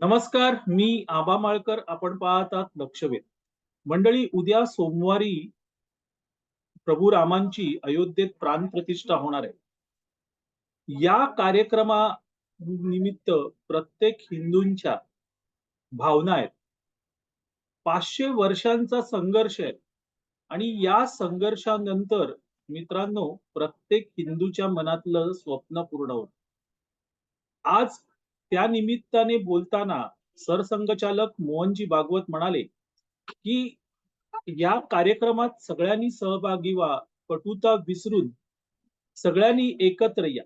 नमस्कार मी आबा माळकर. आपण पाहतात लक्षवेध. मंडळी उद्या सोमवारी प्रभू रामांची अयोध्येत प्राण प्रतिष्ठा होणार आहे. या कार्यक्रमा निमित्त प्रत्येक हिंदूंच्या भावना आहेत. पाचशे वर्षांचा संघर्ष आहे. आणि या संघर्षानंतर मित्रांनो प्रत्येक हिंदूच्या मनातलं स्वप्न पूर्ण होत. आज त्या निमित्ताने बोलताना सरसंघचालक मोहनजी भागवत म्हणाले की या कार्यक्रमात सगळ्यांनी सहभागी व्हा कटुता विसरून सगळ्यांनी एकत्र या.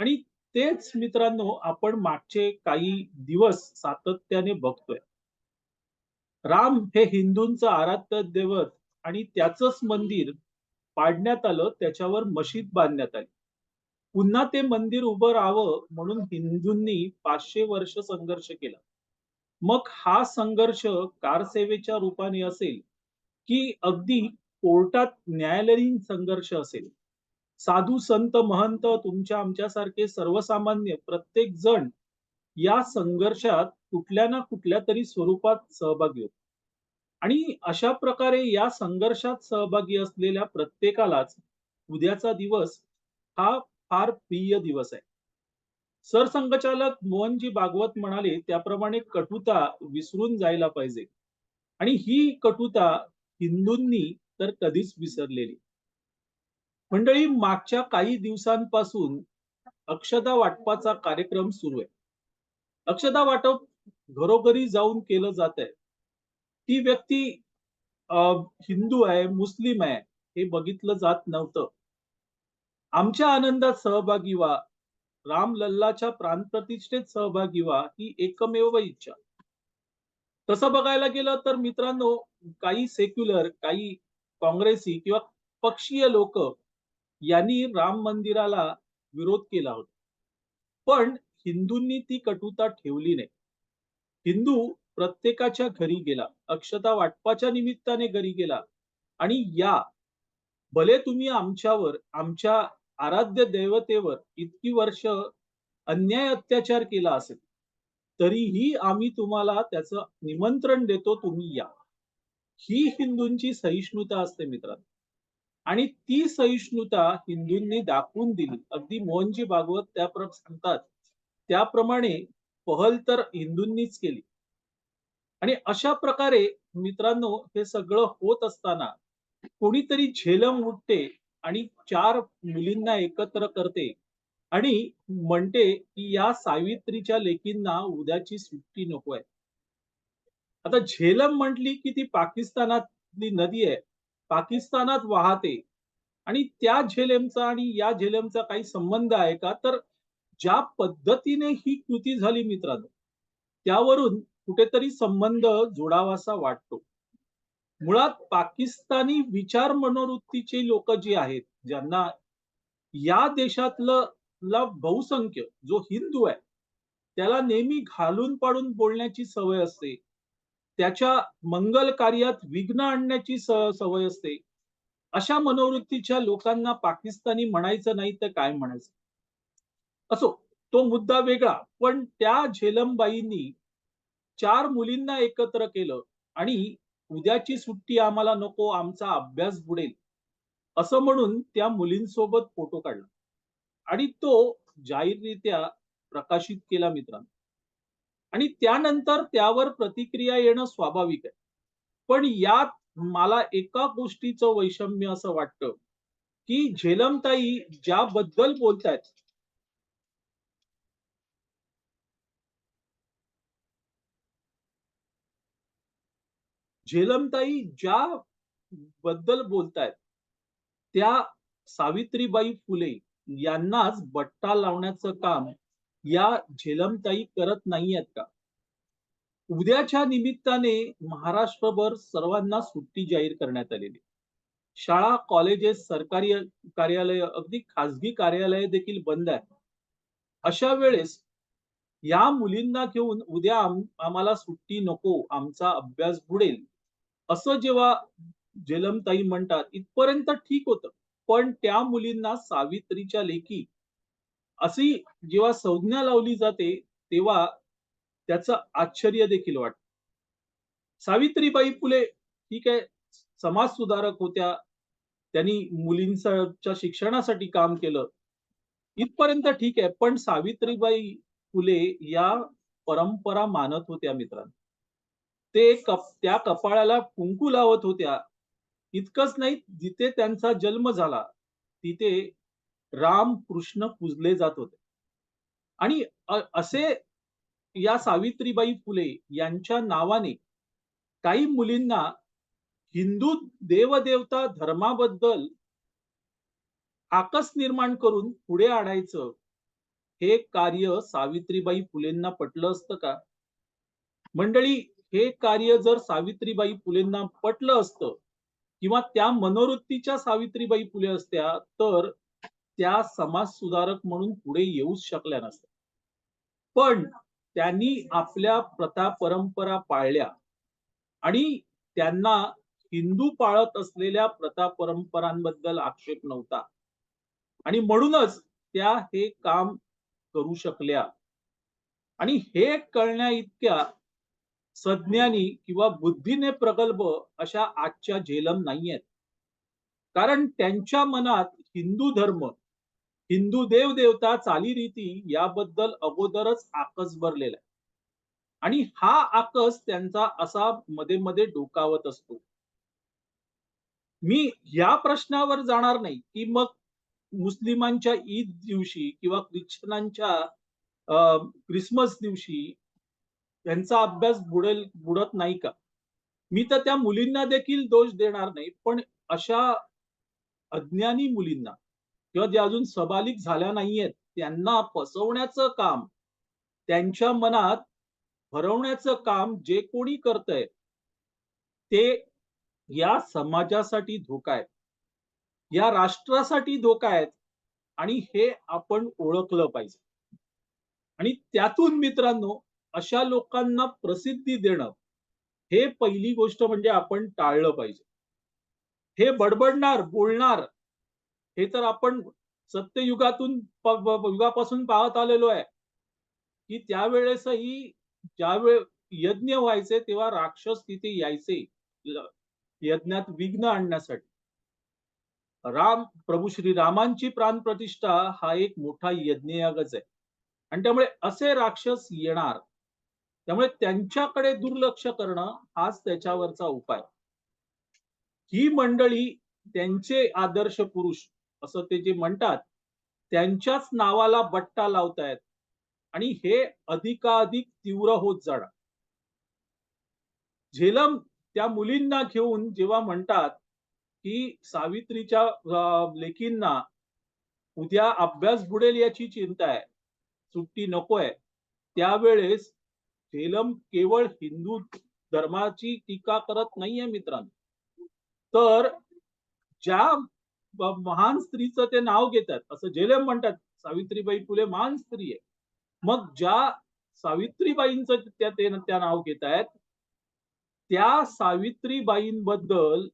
आणि तेच मित्रांनो आपण मागचे काही दिवस सातत्याने बघतोय. राम हे हिंदूंचं आराध्य दैवत आणि त्याच मंदिर पाडण्यात आलं त्याच्यावर मशीद बांधण्यात आली. पुन्हा ते मंदिर उभं राहावं म्हणून हिंदूंनी पाचशे वर्ष संघर्ष केला. मग हा संघर्ष कारसेवेच्या रूपाने असेल की अगदी कोर्टात न्यायालयीन संघर्ष असेल? साधू संत महंत तुमच्या आमच्यासारखे सर्वसामान्य प्रत्येक जण या संघर्षात कुठल्या ना कुठल्या तरी स्वरूपात सहभागी होतो. आणि अशा प्रकारे या संघर्षात सहभागी असलेल्या प्रत्येकालाच उद्याचा दिवस हा फार प्रिय दिवस आहे. सरसंघचालक मोहनजी भागवत म्हणाले त्याप्रमाणे कटुता विसरून जायला पाहिजे. आणि ही कटुता हिंदूंनी तर कधीच विसरलेली. मंडळी मागच्या काही दिवसांपासून अक्षदा वाटपाचा कार्यक्रम सुरू आहे. अक्षदा वाटप घरोघरी जाऊन केलं जात आहे. ती व्यक्ती हिंदू आहे मुस्लिम आहे हे बघितलं जात नव्हतं. आमच्या आनंदात सहभागी व्हा. राम लल्लाच्या प्राणप्रतिष्ठेत सहभागी व्हा ही एकमेव इच्छा. तसं बघायला गेलं तर मित्रांनो काही सेक्युलर काही काँग्रेसी किंवा पक्षीय लोक यांनी राम मंदिराला विरोध केला होता. पण हिंदूंनी ती कटुता ठेवली नाही. हिंदू प्रत्येकाच्या घरी गेला अक्षता वाटपाच्या निमित्ताने घरी गेला आणि या भले तुम्ही आमच्यावर आमच्या आराध्य दैवतेवर इतकी वर्ष अन्याय अत्याचार केला असेल तरीही आम्ही तुम्हाला त्याचं निमंत्रण देतो तुम्ही या. ही हिंदूंची सहिष्णुता असते मित्रांनो. आणि ती सहिष्णुता हिंदूंनी दाखवून दिली. अगदी मोहनजी भागवत त्या सांगतात. त्याप्रमाणे पहल तर हिंदूंनीच केली. आणि अशा प्रकारे मित्रांनो हे सगळं होत असताना कोणीतरी झेलम उठते आणि चार मुलींना एकत्र करते. आणि म्हणते की या सावित्रीच्या लेकींना उद्याची सुट्टी नको आहे. आता झेलम म्हटली की ती पाकिस्तानातली नदी आहे. पाकिस्तानात वाहते. आणि त्या झेलेमचा आणि या झेलेमचा काही संबंध आहे का? तर ज्या पद्धतीने ही कृती झाली मित्रांनो त्यावरून कुठेतरी संबंध जोडावासा वाटतो. मुळात पाकिस्तानी विचार मनोवृत्तीचे लोक जे आहेत ज्यांना या देशातलं बहुसंख्य जो हिंदू आहे त्याला नेहमी घालून पाडून बोलण्याची सवय असते. त्याच्या मंगल कार्यात विघ्न आणण्याची सवय असते. अशा मनोवृत्तीच्या लोकांना पाकिस्तानी म्हणायचं नाही तर काय म्हणायचं? असो तो मुद्दा वेगळा पण त्या झेलमबाईंनी चार मुलींना एकत्र केलं आणि उद्याची सुट्टी आम्हाला नको आमचा अभ्यास बुडेल. असं म्हणून त्या मुलींसोबत फोटो काढला. आणि तो जाहीररित्या प्रकाशित केला मित्रांनो. आणि त्यानंतर त्यावर प्रतिक्रिया येणं स्वाभाविक आहे. पण यात मला एका गोष्टीचं वैषम्य असं वाटतं की झेलमताई ज्याबद्दल बोलतायत झेलमताई ज्या बद्दल बोलतायत त्या सावित्रीबाई फुले यांनाच बट्टा लावण्याचं काम या झेलमताई करत नाही आहेत का? उद्याच्या निमित्ताने महाराष्ट्रभर सर्वांना सुट्टी जाहीर करण्यात आलेली शाळा कॉलेजेस सरकारी कार्यालय अगदी खासगी कार्यालय देखील बंद आहे अशा वेळेस या मुलींना घेऊन उद्या आम्हाला सुट्टी नको आमचा अभ्यास बुडेल. असं जेव्हा जलमताई म्हणतात इथपर्यंत ठीक होतं. पण त्या मुलींना सावित्रीच्या लेखी अशी जेव्हा संज्ञा लावली जाते तेव्हा त्याचं आश्चर्य देखील वाटतं. सावित्रीबाई फुले ठीक आहे समाज सुधारक होत्या. त्यांनी मुलींच्या शिक्षणासाठी काम केलं. इथपर्यंत ठीक आहे पण सावित्रीबाई फुले या परंपरा मानत होत्या मित्रांनो. ते कप त्या कपाळाला कुंकू लावत होत्या. इतकंच नाही जिथे त्यांचा जन्म झाला तिथे राम कृष्ण पूजले जात होते. आणि असे या सावित्रीबाई फुले यांच्या नावाने काही मुलींना हिंदू देवदेवता धर्माबद्दल आकस निर्माण करून पुढे आणायचं हे कार्य सावित्रीबाई फुलेंना पटलं असतं का? मंडळी हे कार्य जर सावित्रीबाई फुलेंना पटलं असतं किंवा त्या मनोवृत्तीच्या सावित्रीबाई फुले असत्या तर त्या समाज सुधारक म्हणून पुढे येऊच शकल्या नसत्या. पण त्यांनी आपल्या प्रथा परंपरा पाळल्या आणि त्यांना हिंदू पाळत असलेल्या प्रथा परंपरांबद्दल आक्षेप नव्हता. आणि म्हणूनच त्या हे काम करू शकल्या. आणि हे कळण्या इतक्या सज्ञानी किंवा बुद्धीने प्रगल्भ अशा आजच्या झेलम नाहीयेत. कारण त्यांच्या मनात हिंदू धर्म हिंदू देव देवता चालीरीती याबद्दल अगोदरच आकस भरलेला आहे. आणि हा आकस त्यांचा असा मध्ये मध्ये डोकावत असतो. मी या प्रश्नावर जाणार नाही की मग मुस्लिमांच्या ईद दिवशी किंवा ख्रिश्चनांच्या अं, क्रिसमस दिवशी त्यांचा अभ्यास बुडेल बुडत नाही का? मी तर त्या मुलींना देखील दोष देणार नाही पण अशा अज्ञानी मुलींना किंवा जे अजून सबालिक झाल्या नाहीयेत त्यांना फसवण्याचं काम त्यांच्या मनात भरवण्याचं काम जे कोणी करतंय ते या समाजासाठी धोका आहे. या राष्ट्रासाठी धोका आहेत आणि हे आपण ओळखलं पाहिजे. आणि त्यातून मित्रांनो अशा लोकांना प्रसिद्धी देणं हे पहिली गोष्ट म्हणजे आपण टाळलं पाहिजे. हे बडबडणार बोलणार हे तर आपण सत्ययुगातून युगापासून पाहत आलेलो आहे. की त्यावेळेसही ज्यावेळे यज्ञ व्हायचे तेव्हा राक्षस तिथे यायचे यज्ञात विघ्न आणण्यासाठी. राम प्रभू श्री रामांची प्राण प्रतिष्ठा हा एक मोठा यज्ञयागच आहे. आणि त्यामुळे असे राक्षस येणार त्यामुळे त्यांच्याकडे दुर्लक्ष करणं हाच त्याच्यावरचा उपाय. ही मंडळी त्यांचे आदर्श पुरुष असं ते जे म्हणतात त्यांच्याच नावाला बट्टा लावतायत आणि हे अधिकाधिक तीव्र होत जाणार झेलम त्या मुलींना घेऊन जेव्हा म्हणतात की सावित्रीच्या अं, लेकींना उद्या अभ्यास बुडेल याची चिंता आहे सुट्टी नकोय त्यावेळेस झेलम केवळ हिंदू धर्माची टीका करत नाहीये मित्रांनो. तर ज्या महान स्त्रीचं ते नाव घेतात असं झेलम म्हणतात सावित्रीबाई फुले महान स्त्री आहे. मग ज्या सावित्रीबाईंचं त्या ते त्या नाव घेत आहेत त्या सावित्रीबाईंबद्दल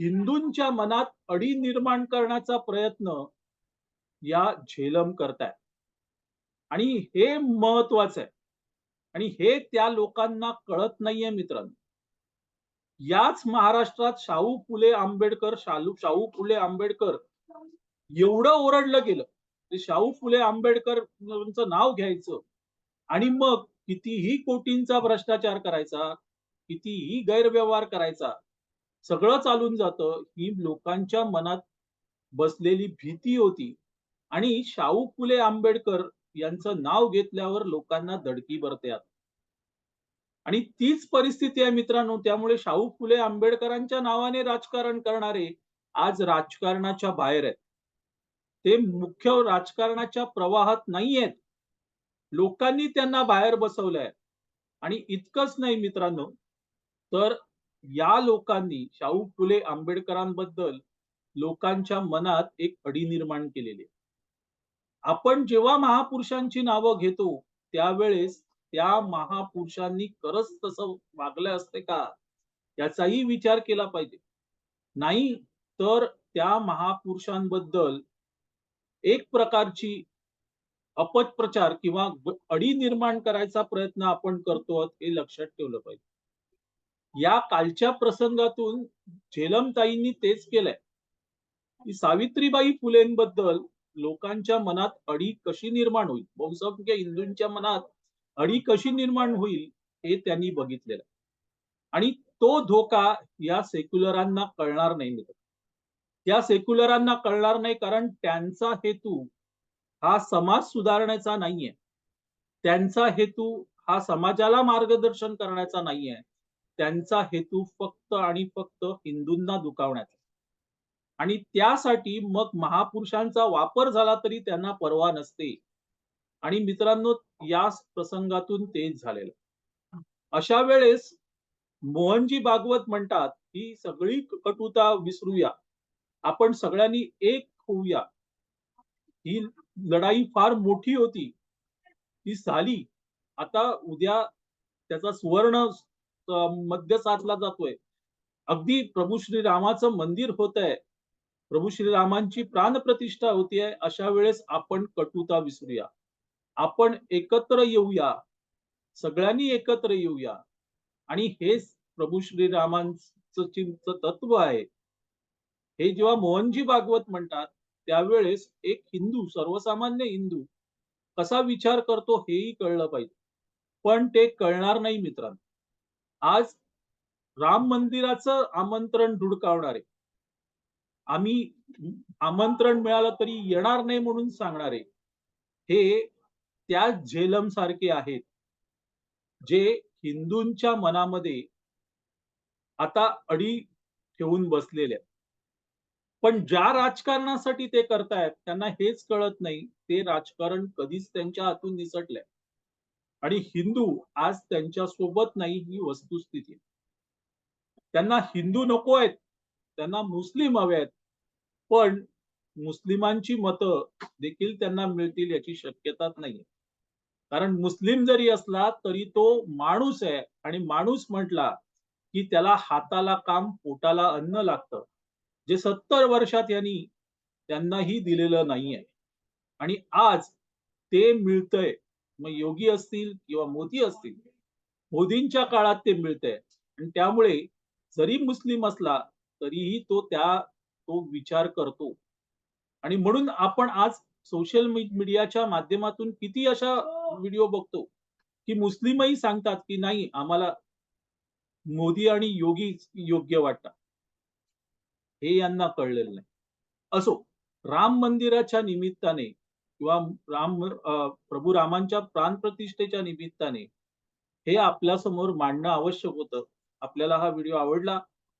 हिंदूंच्या मनात अडी निर्माण करण्याचा प्रयत्न या झेलम करतायत. आणि हे महत्वाचं आहे. आणि हे त्या लोकांना कळत नाहीये मित्रांनो. याच महाराष्ट्रात शाहू फुले आंबेडकर शालू शाहू फुले आंबेडकर एवढं ओरडलं गेलं. ते शाहू फुले आंबेडकर नाव घ्यायचं आणि मग कितीही कोटींचा भ्रष्टाचार करायचा कितीही गैरव्यवहार करायचा सगळं चालून जातं. ही लोकांच्या मनात बसलेली भीती होती. आणि शाहू फुले आंबेडकर यांचं नाव घेतल्यावर लोकांना दडकी भरते आता. आणि तीच परिस्थिती आहे मित्रांनो त्यामुळे शाहू फुले आंबेडकरांच्या नावाने राजकारण करणारे आज राजकारणाच्या बाहेर आहेत. ते मुख्य राजकारणाच्या प्रवाहात नाहीयेत. लोकांनी त्यांना बाहेर बसवलंय. आणि इतकंच नाही मित्रांनो तर या लोकांनी शाहू फुले आंबेडकरांबद्दल लोकांच्या मनात एक अडी निर्माण केलेली आहे. आपण जेव्हा महापुरुषांची नावं घेतो त्यावेळेस त्या महापुरुषांनी खरंच तसं वागलं असते का? याचाही विचार केला पाहिजे. नाही तर त्या महापुरुषांबद्दल एक प्रकारची अपप्रचार किंवा अडी निर्माण करायचा प्रयत्न आपण करतो हे लक्षात ठेवलं पाहिजे. या कालच्या प्रसंगातून झेलमताईंनी तेच केलंय. की सावित्रीबाई फुलेंबद्दल लोकांच्या मनात अडी कशी निर्माण होईल? बहुसंख्य हिंदूंच्या मनात अडी कशी निर्माण होईल हे त्यांनी बघितलेलं आहे. आणि तो धोका या सेक्युलरांना कळणार नाही त्या या सेक्युलरांना कळणार नाही कारण त्यांचा हेतू हा समाज सुधारण्याचा नाहीये. त्यांचा हेतू हा समाजाला मार्गदर्शन करण्याचा नाहीये. त्यांचा हेतू फक्त आणि फक्त हिंदूंना दुखावण्याचा. आणि त्यासाठी मग महापुरुषांचा वापर झाला तरी त्यांना परवा नसते. आणि मित्रांनो या प्रसंगातून तेच झालेलं. अशा वेळेस मोहनजी भागवत म्हणतात ही सगळी कटुता विसरूया. आपण सगळ्यांनी एक होऊया. ही लढाई फार मोठी होती. ती झाली. आता उद्या त्याचा सुवर्ण मध्य साधला जातोय. अगदी प्रभू श्रीरामाचं मंदिर होत आहे प्रभू श्रीरामांची प्राणप्रतिष्ठा आहे अशा वेळेस आपण कटुता विसरूया. आपण एकत्र येऊया. सगळ्यांनी एकत्र येऊया. आणि हेच प्रभू श्रीरामांचं तत्व आहे. हे जेव्हा मोहनजी भागवत म्हणतात त्यावेळेस एक हिंदू सर्वसामान्य हिंदू कसा विचार करतो हेही कळलं पाहिजे. पण ते कळणार नाही मित्रांनो. आज राम मंदिराचं आमंत्रण धुडकावणारे आम्ही आमंत्रण मिळालं तरी येणार नाही म्हणून सांगणारे. हे त्या झेलम सारखे आहेत. जे हिंदूंच्या मनामध्ये आता अडी ठेवून बसलेले पण ज्या राजकारणासाठी ते करतायत त्यांना हेच कळत नाही. ते राजकारण कधीच त्यांच्या हातून निसटलंय. आणि हिंदू आज त्यांच्यासोबत नाही ही वस्तुस्थिती त्यांना हिंदू नको आहेत. त्यांना मुस्लिम हवे आहेत. पण मुस्लिमांची मतं देखील त्यांना मिळतील याची शक्यताच नाहीये. कारण मुस्लिम जरी असला तरी तो माणूस आहे आणि माणूस म्हटला की त्याला हाताला काम पोटाला अन्न लागतं. जे सत्तर वर्षात यांनी त्यांनाही दिलेलं नाहीये. आणि आज ते मिळतंय. मग योगी असतील किंवा मोदी असतील मोदींच्या काळात ते मिळतंय. आणि त्यामुळे जरी मुस्लिम असला तरीही तो त्या तो विचार करतो. आणि म्हणून आपण आज सोशल मीडियाच्या माध्यमातून किती अशा व्हिडिओ बघतो की मुस्लिमही सांगतात की नाही आम्हाला मोदी आणि योगी योग्य वाटतात. हे यांना कळलेलं नाही. असो राम मंदिराच्या निमित्ताने किंवा राम प्रभू रामांच्या प्राणप्रतिष्ठेच्या निमित्ताने हे आपल्यासमोर मांडणं आवश्यक होतं. आपल्याला हा व्हिडिओ आवडला